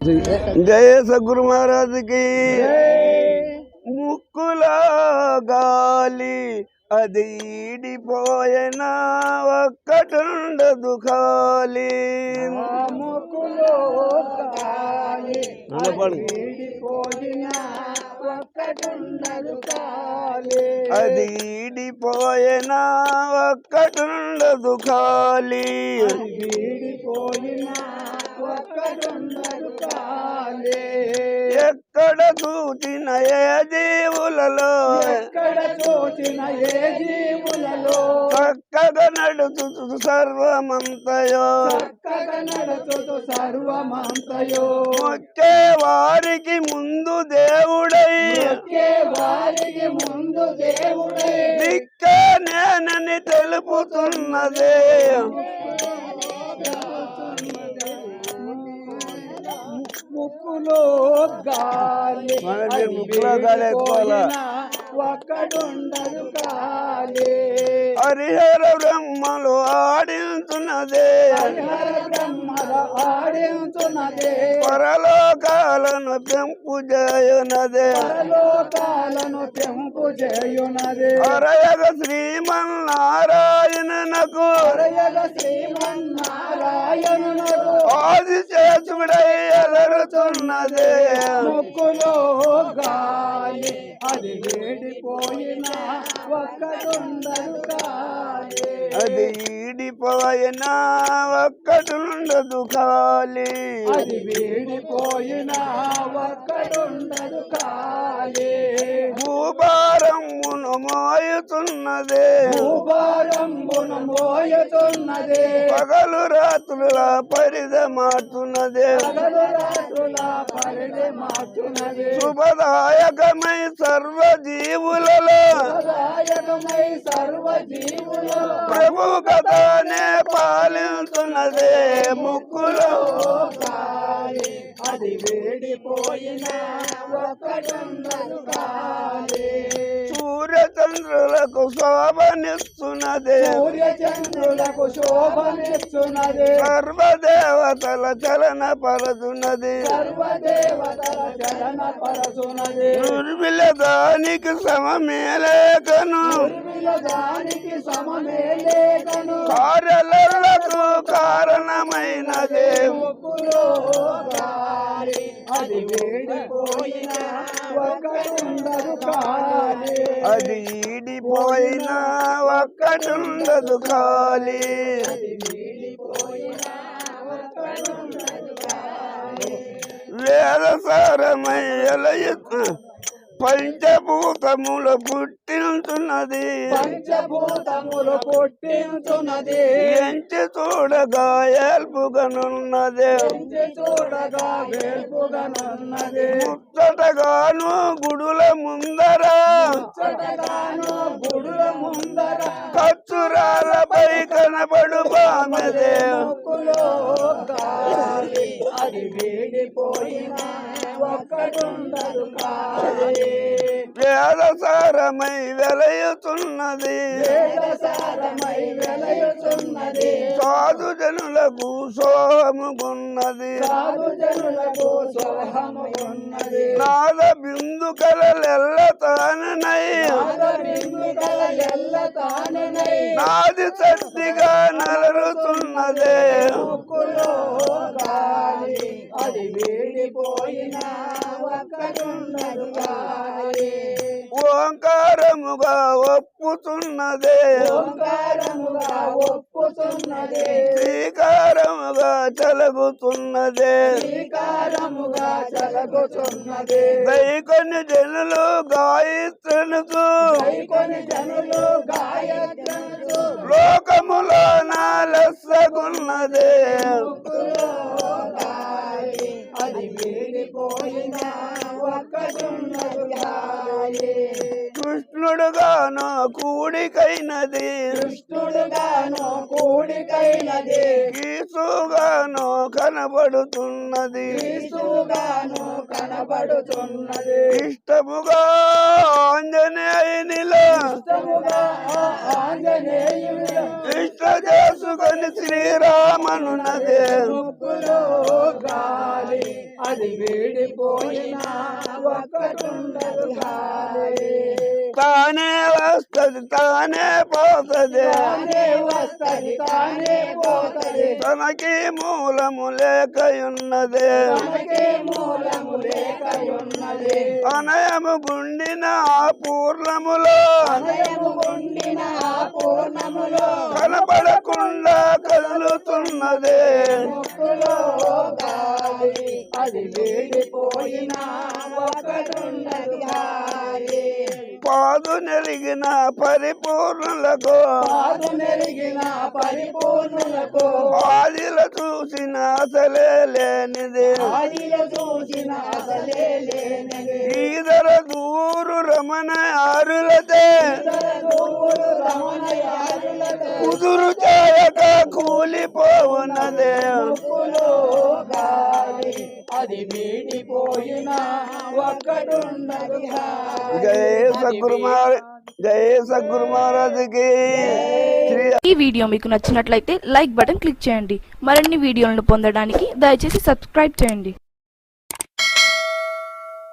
జయ సద్గురు మహారాజుకి ముక్కుల గాలి అది ఈడిపోయినా? ఒక్కటుండదు ఖాళీ ముక్కులో అది ఈడిపోయినా? ఒక్కటుండదు ఖాళీ కాలి ఎక్కడ చూచిన ఏ జీవులలో? ఎక్కడ చూసిన ఏ జీవులలో? చక్కగా నడుచు సర్వమంతయో. చక్కగా నడుచుతు సర్వమంతయో. వచ్చే వారికి ముందు దేవుడై. ఒకే వారికి ముందు దేవుడే. దిక్క నేనని తెలుపుతున్నదే. ముక్కులో గాలి ముక్కులో గాలి ఒక్కడుండదు కాలి. హరిహర బ్రహ్మలు ఆడించున్నదే. పరలోకాలను పెంపు చేయునదే పరలోకాలను పెంపు చేయున్నదే. హరయగ శ్రీమన్నారాయణనకు హరయగ శ్రీమన్నారాయణునకు ఆది చేసుడై ఎదరుతున్నదే ముక్కులో గాలి అది వేడిపోయినా ఒక్కడుండదు కాలి అది ఈడిపోయినా ఒక్కటుండదు ఖాళీ అది వేడిపోయినా ఒక్కడుండదు కాలి. భూభారమును మోయుతున్నదే. భూభారంబున మోయుతున్నదే. పగలు రాత్రుల పరిదమాటున్నదే పగలు రాత్రుల పరిధి మార్చున్నదే శుభదాయకమై సర్వ జీవులలో సదాయకమై సర్వ జీవులు ప్రభు కథనే పాలించున్నదే ముక్కులో. కాలి అది వేడిపోయినా సూర్య చంద్రులకు శోభనిస్తున్నదే. సూర్యచంద్రులకు శోభనిస్తున్నది. సర్వదేవతల చలన పరచున్నది. సర్వదేవతల చలన పరచున్నది. దుర్విల దానికి సమమేలేకను. ఉర్మిల దానికి సమమే లేకను కార్యాలకు కారణమైనదే ముక్కులో అది ఈడిపోయినా ఒక్కటుండదు ఖాళీ. వేదసారమై ఎలయు పంచభూతముల పుట్టించున్నది. పంచభూతములు పుట్టించున్నది. ఎంచి చూడగా ఏల్పుగనున్నది. ఎంచి చూడగా వేల్పుగనున్నది ముచ్చటగాను గుడుల ముందర కచ్చురాలపై కనబడు బామెదే అది వేడిపోయినా ఒక్కడుండదు కాలి వేదసారమై వెలయుతున్నది. సాధు జనులకు సోహముగున్నది. సాధు జనులకు సోహము ఉన్నది నాద బిందు కలలెల్ల తాననై. నాది శక్తిగా నలరుతున్నదే. ఓంకారముగా ఒప్పుతున్నదే ఓంకారముగా ఒప్పుతున్నది శ్రీకారముగా చలుగుతున్నదే. శ్రీకారముగా చలగుతున్నది. దైకొని జనులు గాయత్రులకు కొన్ని జనులు గాయత్రులు లోకములో నా లెస్సగున్నదే ముక్కులో గాలి అది వేడిపోయినా ఒక్కడున్నదు గాలి కృష్ణుడుగాను కూడికైనది. కృష్ణుడుగాను కూడికైనది. కీసుగాను కనబడుతున్నది. క్రీస్తుగాను కనబడుతున్నది. ఇష్టముగా ఆంజనేయునిలో. ఇష్టముగా ఇష్ట చేసుకొని శ్రీరామనున్నదే. వస్తది తానే పోతది వస్తది. తానే పోతది తనకి మూలము లేకయున్నది. మూలము లేకయున్నది. అనయము గుండిన పూర్ణములో. కనపడకుండా కదులుతున్నది. అది వీడిపోయినా ఒకటుండదు గాలి పాదు నెరిగిన పరిపూర్ణులకు పాదు మెరిగిన పరిపూర్ణులకు. ఆదిలో చూసిన అసలే లేనిది. ఆదిలో చూసిన అసలే లేనిది. ఈదర దూరు రమణ ఆరులతే కుదురు చేయక గాలి అది వీడిపోయినా ఒక్కటుండదు గాలి జయ సద్గురు జయ సద్గురు మహారాజుకి. ఈ వీడియో మీకు నచ్చినట్లయితే లైక్ బటన్ క్లిక్ చేయండి. మరిన్ని వీడియోలను పొందడానికి దయచేసి సబ్స్క్రైబ్ చేయండి.